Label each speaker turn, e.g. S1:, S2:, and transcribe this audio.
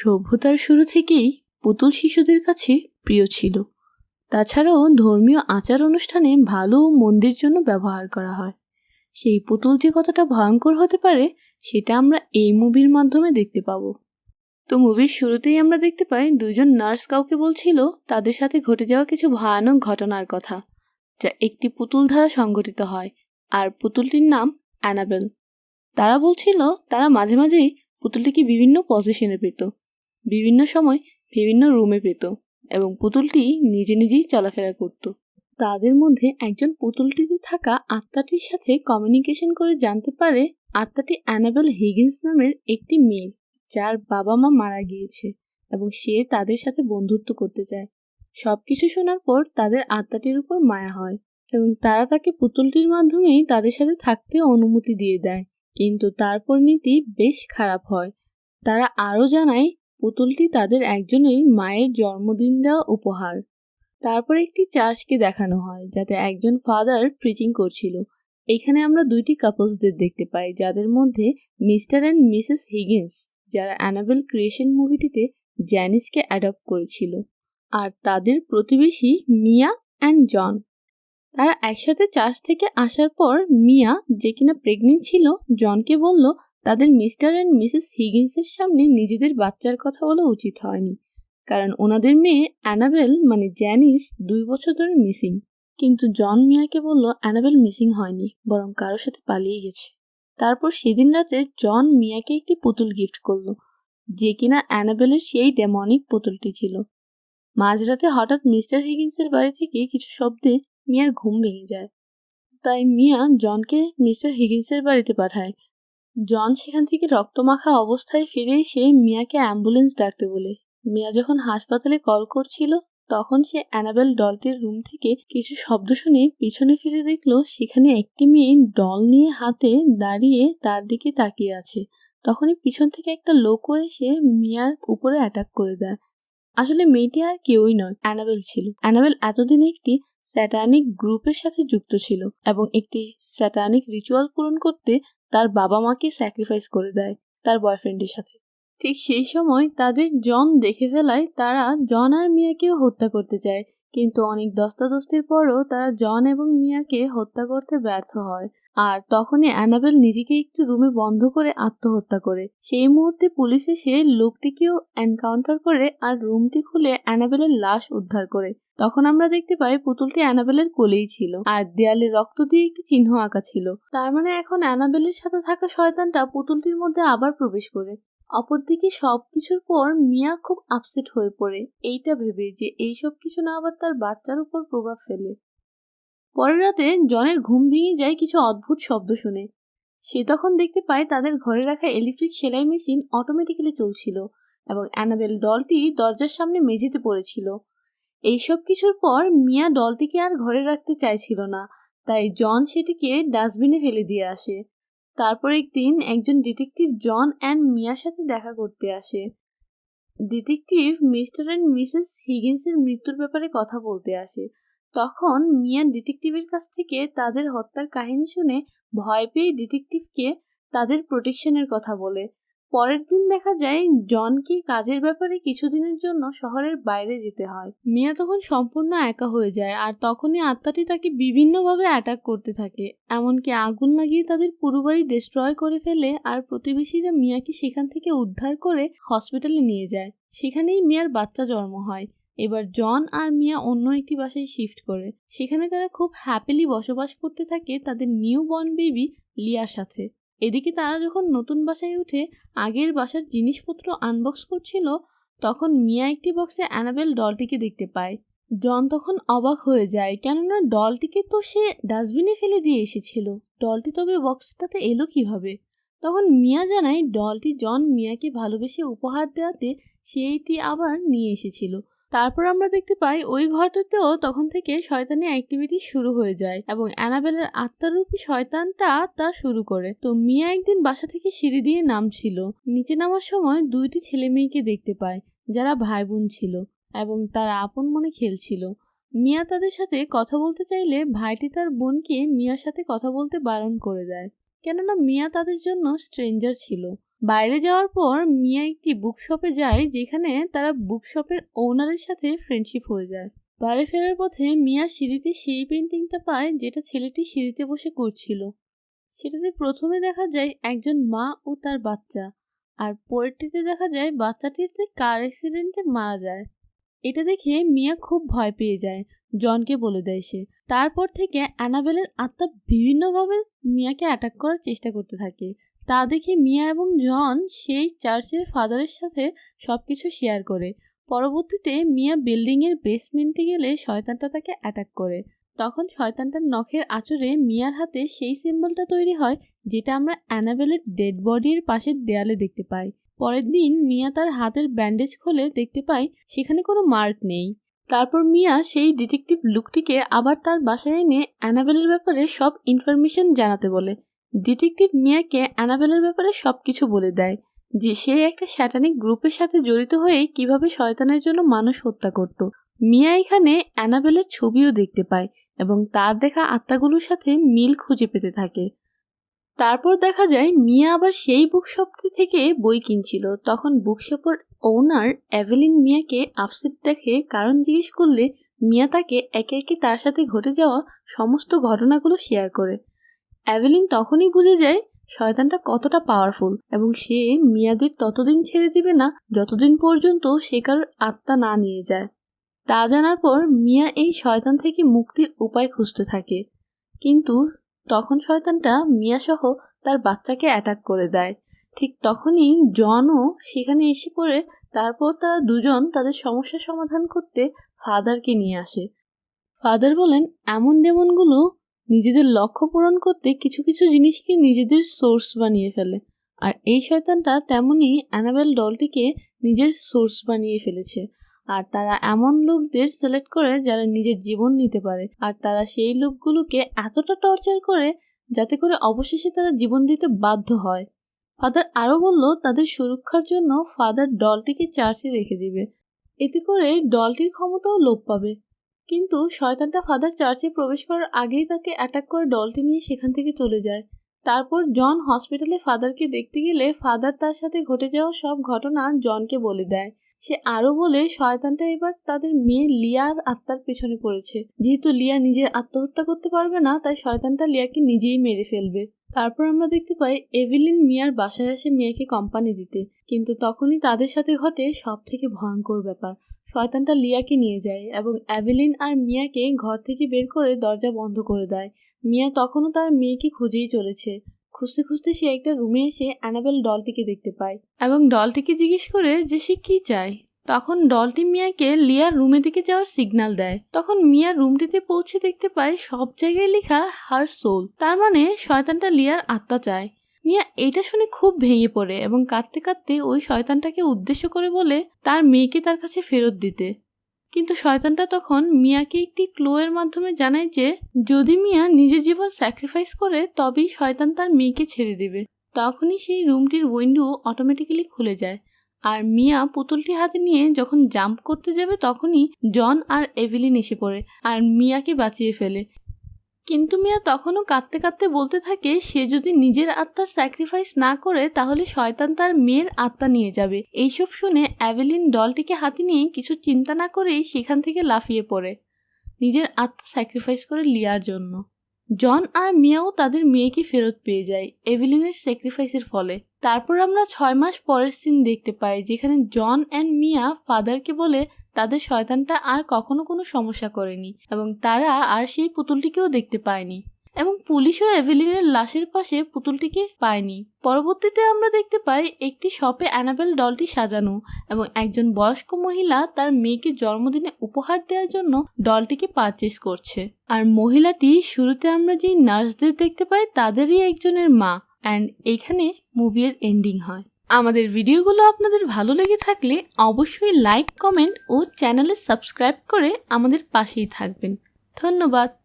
S1: সভ্যতার শুরু থেকেই পুতুল শিশুদের কাছে প্রিয় ছিল। তাছাড়াও ধর্মীয় আচার অনুষ্ঠানে ভালো মন্দির জন্য ব্যবহার করা হয়। সেই পুতুল যে কতটা ভয়ঙ্কর হতে পারে, সেটা আমরা এই মুভির মাধ্যমে দেখতে পাবো। তো মুভির শুরুতেই আমরা দেখতে পাই, দুইজন নার্স কাউকে বলছিল তাদের সাথে ঘটে যাওয়া কিছু ভয়ানক ঘটনার কথা, যা একটি পুতুল দ্বারা সংঘটিত হয়, আর পুতুলটির নাম অ্যানাবেল। তারা বলছিল, তারা মাঝে মাঝেই পুতুলটিকে বিভিন্ন পজিশনে পেত। বিভিন্ন সময় বিভিন্ন রুমে পেত এবং পুতুলটি নিজে নিজেই চলাফেরা করত। তাদের মধ্যে একজন পুতুলটিতে থাকা আত্মাটির সাথে কমিউনিকেশন করে জানতে পারে আত্মাটি অ্যানাবেল হিগিন্স নামের একটি মেয়ে, যার বাবা মা মারা গিয়েছে এবং সে তাদের সাথে বন্ধুত্ব করতে চায়। সব কিছু শোনার পর তাদের আত্মাটির উপর মায়া হয় এবং তারা তাকে পুতুলটির মাধ্যমেই তাদের সাথে থাকতে অনুমতি দিয়ে দেয়। কিন্তু তারপর নীতি বেশ খারাপ হয়। তারা আরও জানায় পুতুলটি তাদের একজনের মায়ের জন্মদিন দেওয়া উপহার। তারপর একটি চার্চকে দেখানো হয়, যাতে একজন ফাদার প্রিচিং করছিল। এখানে আমরা দুইটি কাপলসদের দেখতে পাই, যাদের মধ্যে মিস্টার অ্যান্ড মিসেস হিগিন্স, যারা অ্যানাবেল ক্রিয়েশন মুভিটিতে জ্যানিসকে অ্যাডপ্ট করেছিল, আর তাদের প্রতিবেশী মিয়া অ্যান্ড জন। তারা একসাথে চার্চ থেকে আসার পর মিয়া যে কিনা প্রেগনেন্ট ছিল, জনকে বলল তাদের মিস্টার অ্যান্ড মিসেস হিগিন্সের সামনে নিজেদের বাচ্চার কথা বলা উচিত হয়নি। কারণ ওনাদের মেয়ে অ্যানাবেল মানে জ্যানিস, দুই বছর ধরে মিসিং। কিন্তু জন মিয়াকে বলল অ্যানাবেল মিসিং হয়নি, বরং কারোর সাথে পালিয়ে গেছে। তারপর সেদিন রাতে জন মিয়াকে একটি পুতুল গিফট করল, যে কিনা অ্যানাবেলের সেই ডেমনিক পুতুলটি ছিল। মাঝরাতে হঠাৎ মিস্টার হিগিন্সের বাড়ি থেকে কিছু শব্দে মিয়ার ঘুম ভেঙে যায়। তাই মিয়া জনকে মিস্টার হিগিন্সের বাড়িতে পাঠায়। জন সেখান থেকে রক্তমাখা অবস্থায় ফিরে এসে মিয়াকে অ্যাম্বুলেন্স ডাকতে বলে। মিয়া যখন হাসপাতালে কল করছিল, তখন সে অ্যানাবেল ডলটির রুম থেকে কিছু শব্দ শুনে পিছনে ফিরে দেখল, সেখানে একটি মেয়ে ডল নিয়ে হাতে দাঁড়িয়ে তার দিকে তাকিয়ে আছে। তখনই পিছন থেকে একটা লোকও এসে মিয়ার উপরে অ্যাটাক করে দেয়। আসলে মেয়েটি আর কেউই নয়, অ্যানাবেল ছিল। অ্যানাবেল এতদিন একটি স্যাটানিক গ্রুপের সাথে যুক্ত ছিল এবং একটি স্যাটানিক রিচুয়াল পূরণ করতে তার বাবা মাকে স্যাক্রিফাইস করে দেয় তার বয়ফ্রেন্ডের সাথে। ঠিক সেই সময় তাদের জন দেখে ফেলায় তারা জন আর মিয়াকেও হত্যা করতে চায়। কিন্তু অনেক দস্তাদস্তির পরও তারা জন এবং মিয়াকে হত্যা করতে ব্যর্থ হয়। আর তখনই অ্যানাবেল নিজেকে একটি রুমে বন্ধ করে আত্মহত্যা করে। সেই মুহূর্তে পুলিশ এসে লোকটিকেও এনকাউন্টার করে আর রুমটি খুলে অ্যানাবেলের লাশ উদ্ধার করে। তখন আমরা দেখতে পাই পুতুলটি অ্যানাবেলের কোলেই ছিল আর দেয়ালে রক্ত দিয়ে একটি চিহ্ন আঁকা ছিল। তার মানে এখন অ্যানাবেলের সাথে থাকা শয়তানটা পুতুলটির মধ্যে আবার প্রবেশ করে। অপরদিকে সবকিছুর পর মিয়া খুব আপসেট হয়ে পড়ে। এইটা ভেবে যে এই সব কিছু না আবার তার বাচ্চার উপর প্রভাব ফেলে। পরের রাতে জনের ঘুম ভেঙে যায় কিছু অদ্ভুত শব্দ শুনে। সে তখন দেখতে পায় তাদের ঘরে রাখা ইলেকট্রিক সেলাই মেশিন অটোমেটিক্যালি চলছিল এবং অ্যানাবেল ডলটি দরজার সামনে মেঝেতে পড়েছিল। এইসব কিছুর পর মিয়া ডলটিকে আর ঘরে রাখতে চাইছিল না, তাই জন সেটিকে ডাস্টবিনে ফেলে দিয়ে আসে। তারপর একদিন একজন ডিটেকটিভ জন অ্যান্ড মিয়ার সাথে দেখা করতে আসে। ডিটেকটিভ মিস্টার অ্যান্ড মিসেস হিগিন্সের মৃত্যুর ব্যাপারে কথা বলতে আসে। তখন মিয়া ডিটেকটিভের কাছ থেকে তাদের হত্যার কাহিনী শুনে ভয় পেয়ে ডিটেকটিভকে তাদের প্রোটেকশনের কথা বলে। পরের দিন দেখা যায়, জনকে কাজের ব্যাপারে কিছুদিনের জন্য শহরের বাইরে যেতে হয়। মিয়া তখন সম্পূর্ণ একা হয়ে যায় আর তখনই আত্মাটি তাকে বিভিন্নভাবে অ্যাটাক করতে থাকে। এমনকি আগুন লাগিয়ে তাদের পুরো বাড়ি ডিস্ট্রয় করে ফেলে আর প্রতিবেশীরা মিয়াকে সেখান থেকে উদ্ধার করে হসপিটালে নিয়ে যায়। সেখানেই মিয়ার বাচ্চা জন্ম হয়। এবার জন আর মিয়া অন্য একটি বাসায় শিফট করে। সেখানে তারা খুব হ্যাপিলি বসবাস করতে থাকে তাদের নিউ বর্ন বেবি লিয়ার সাথে। এদিকে তারা যখন নতুন বাসায় উঠে আগের বাসার জিনিসপত্র আনবক্স করছিল, তখন মিয়া একটি বক্সে অ্যানাবেল ডলটিকে দেখতে পায়। জন তখন অবাক হয়ে যায়, কেননা ডলটিকে তো সে ডাস্টবিনে ফেলে দিয়ে এসেছিল। ডলটি তবে বক্সটাতে এলো কীভাবে? তখন মিয়া জানায় ডলটি জন মিয়াকে ভালোবেসে উপহার দেওয়াতে সে এটি আবার নিয়ে এসেছিল। তারপর আমরা দেখতে পাই ওই ঘরটাতেও তখন থেকে শয়তানি অ্যাক্টিভিটি শুরু হয়ে যায় এবং অ্যানাবেলের আত্মারূপী শয়তানটা তা শুরু করে। তো মিয়া একদিন বাসা থেকে সিঁড়ি দিয়ে নামছিল। নিচে নামার সময় দুইটি ছেলে মেয়েকে দেখতে পায়, যারা ভাই বোন ছিল এবং তারা আপন মনে খেলছিল। মিয়া তাদের সাথে কথা বলতে চাইলে ভাইটি তার বোনকে মিয়ার সাথে কথা বলতে বারণ করে দেয়। কেননা মিয়া তাদের জন্য স্ট্রেঞ্জার ছিল। বাইরে যাওয়ার পর মিয়া একটি বুকশপে যায় যেখানে তারা বুকশপের ওনারের সাথে ফ্রেন্ডশিপ হয়ে যায়। বাড়ি ফেরার পথে মিয়া সিঁড়িতে সেই পেন্টিংটা পায় যেটা ছেলেটি সিঁড়িতে বসে করছিল। সেটাতে প্রথমে দেখা যায় একজন মা ও তার বাচ্চা, আর পরেরটিতে দেখা যায় বাচ্চাটিতে কার অ্যাক্সিডেন্টে মারা যায়। এটা দেখে মিয়া খুব ভয় পেয়ে যায়, জনকে বলে দেয় সে। তারপর থেকে অ্যানাবেলের আত্মা বিভিন্নভাবে মিয়াকে অ্যাটাক করার চেষ্টা করতে থাকে। তা দেখে মিয়া এবং জন সেই চার্চের ফাদারের সাথে সব কিছু শেয়ার করে। পরবর্তীতে মিয়া বিল্ডিংয়ের বেসমেন্টে গেলে শয়তানটা তাকে অ্যাটাক করে। তখন শয়তানটার নখের আঁচড়ে মিয়ার হাতে সেই সিম্বলটা তৈরি হয়, যেটা আমরা অ্যানাবেলের ডেড বডির পাশের দেয়ালে দেখতে পাই। পরের দিন মিয়া তার হাতের ব্যান্ডেজ খোলে দেখতে পাই সেখানে কোনো মার্ক নেই। তারপর মিয়া সেই ডিটেকটিভ লুকটিকে আবার তার বাসায় এনে অ্যানাবেলের ব্যাপারে সব ইনফরমেশন জানাতে বলে। ডিটেকটিভ মিয়াকে অ্যানাবেলের ব্যাপারে সব কিছু বলে দেয়, যে সে একটা স্যাটানিক গ্রুপের সাথে জড়িত হয়ে কীভাবে শয়তানের জন্য মানুষ হত্যা করত। মিয়া এখানে অ্যানাবেলের ছবিও দেখতে পায় এবং তার দেখা আত্মাগুলোর সাথে মিল খুঁজে পেতে থাকে। তারপর দেখা যায়, মিয়া আবার সেই বুকশপটি থেকে বই কিনছিল। তখন বুকশপের ওনার অ্যাভেলিন মিয়াকে আপসেট দেখে কারণ জিজ্ঞেস করলে মিয়া তাকে একে একে তার সাথে ঘটে যাওয়া সমস্ত ঘটনাগুলো শেয়ার করে। অ্যাভেলিন তখনই বুঝে যায় শয়তানটা কতটা পাওয়ারফুল এবং সে মিয়াদের ততদিন ছেড়ে দিবে না যতদিন পর্যন্ত সে কারোর আত্মা না নিয়ে যায়। তা জানার পর মিয়া এই শয়তান থেকে মুক্তির উপায় খুঁজতে থাকে। কিন্তু তখন শয়তানটা মিয়াসহ তার বাচ্চাকে অ্যাটাক করে দেয়। ঠিক তখনই জনও সেখানে এসে পড়ে। তারপর তারা দুজন তাদের সমস্যার সমাধান করতে ফাদারকে নিয়ে আসে। ফাদার বলেন এমন ডেমনগুলো নিজেদের লক্ষ্য পূরণ করতে কিছু কিছু জিনিসকে নিজেদের সোর্স বানিয়ে ফেলে। আর এই শয়তানটা তেমনই অ্যানাবেল ডলটিকে নিজের সোর্স বানিয়ে ফেলেছে। আর তারা এমন লোকদের সিলেক্ট করে যারা নিজের জীবন নিতে পারে। আর তারা সেই লোকগুলোকে এতটা টর্চার করে যাতে করে অবশেষে তারা জীবন দিতে বাধ্য হয়। ফাদার আরও বলল, তাদের সুরক্ষার জন্য ফাদার ডলটিকে চার্চে রেখে দিবে। এতে করে ডলটির ক্ষমতাও লোপ পাবে। কিন্তু শয়তানটা ফাদার চার্চে প্রবেশ করার আগেই তাকে অ্যাটাক করে ডলটি নিয়ে সেখান থেকে চলে যায়। তারপর জন হসপিটালে ফাদারকে দেখতে গেলে ফাদার তার সাথে ঘটে যাওয়া সব ঘটনা জনকে বলে দেয়। সে আরও বলে, শয়তানটা এবার তাদের মেয়ে লিয়ার আত্মার পেছনে পড়েছে। যেহেতু লিয়া নিজে আত্মহত্যা করতে পারবে না, তাই শয়তানটা লিয়াকে নিজেই মেরে ফেলবে। তারপর আমরা দেখতে পাই এভিলিন মিয়ার বাসায় আসে মেয়েকে কোম্পানি দিতে। কিন্তু তখনই তাদের সাথে ঘটে সব থেকে ভয়ঙ্কর ব্যাপার। শয়তানটা লিয়াকে নিয়ে যায় এবং অ্যাভেলিন আর মিয়াকে ঘর থেকে বের করে দরজা বন্ধ করে দেয়। মিয়া তখনও তার মেয়েকে খুঁজেই চলেছে। খুঁজতে খুঁজতে সে একটা রুমে এসে অ্যানাবেল ডলটিকে দেখতে পায় এবং ডলটিকে জিজ্ঞেস করে যে সে কি চায়। তখন ডলটি মিয়াকে লিয়ার রুমে দিকে যাওয়ার সিগন্যাল দেয়। তখন মিয়া রুমটিতে পৌঁছে দেখতে পায় সব জায়গায় লেখা হার সোল। তার মানে শয়তানটা লিয়ার আত্মা চায়। মিয়া এটা শুনে খুব ভেঙে পড়ে এবং কাঁদতে কাঁদতে ওই শয়তানটাকে উদ্দেশ্য করে বলে তার মেয়েকে তার কাছে ফেরত দিতে। কিন্তু শয়তানটা তখন মিয়াকে একটি ক্লোয়ের মাধ্যমে জানায় যে, যদি মিয়া নিজের জীবন স্যাক্রিফাইস করে, তবেই শয়তান তার মেয়েকে ছেড়ে দেবে। তখনই সেই রুমটির উইন্ডো অটোমেটিক্যালি খুলে যায়। আর মিয়া পুতুলটি হাতে নিয়ে যখন জাম্প করতে যাবে তখনই জন আর এভিলিন এসে পড়ে আর মিয়াকে বাঁচিয়ে ফেলে। কিন্তু মিয়া তখনও কাঁদতে কাঁদতে বলতে থাকে, সে যদি নিজের আত্মার স্যাক্রিফাইস না করে, তাহলে শয়তান তার মেয়ের আত্মা নিয়ে যাবে। এইসব শুনে অ্যাভেলিন ডলটিকে হাতে নিয়ে কিছু চিন্তা না করেই সেখান থেকে লাফিয়ে পড়ে, নিজের আত্মা স্যাক্রিফাইস করে লিয়ার জন্য। জন আর মিয়াও তাদের মেয়েকে ফেরত পেয়ে যায় এভিলিনের স্যাক্রিফাইসের ফলে। তারপর আমরা ছয় মাস পরের সিন দেখতে পাই, যেখানে জন অ্যান্ড মিয়া ফাদারকে বলে তাদের শয়তানটা আর কখনো কোনো সমস্যা করেনি এবং তারা আর সেই পুতুলটিকেও দেখতে পায়নি। এবং পুলিশও এভেলিনের লাশের পাশে পুতুলটিকে পায়নি। পরবর্তীতে আমরা দেখতে পাই একটি শপে অ্যানাবেল ডলটি সাজানো এবং একজন বয়স্ক মহিলা তার মেয়েকে জন্মদিনে উপহার দেওয়ার জন্য ডলটিকে পারচেস করছে। আর মহিলাটি শুরুতে আমরা যেই নার্সদের দেখতে পাই তাদেরই একজনের মা অ্যান্ড এখানে মুভির এন্ডিং হয়। আমাদের ভিডিওগুলো আপনাদের ভালো লেগে থাকলে অবশ্যই লাইক কমেন্ট ও চ্যানেলে সাবস্ক্রাইব করে আমাদের পাশেই থাকবেন। ধন্যবাদ।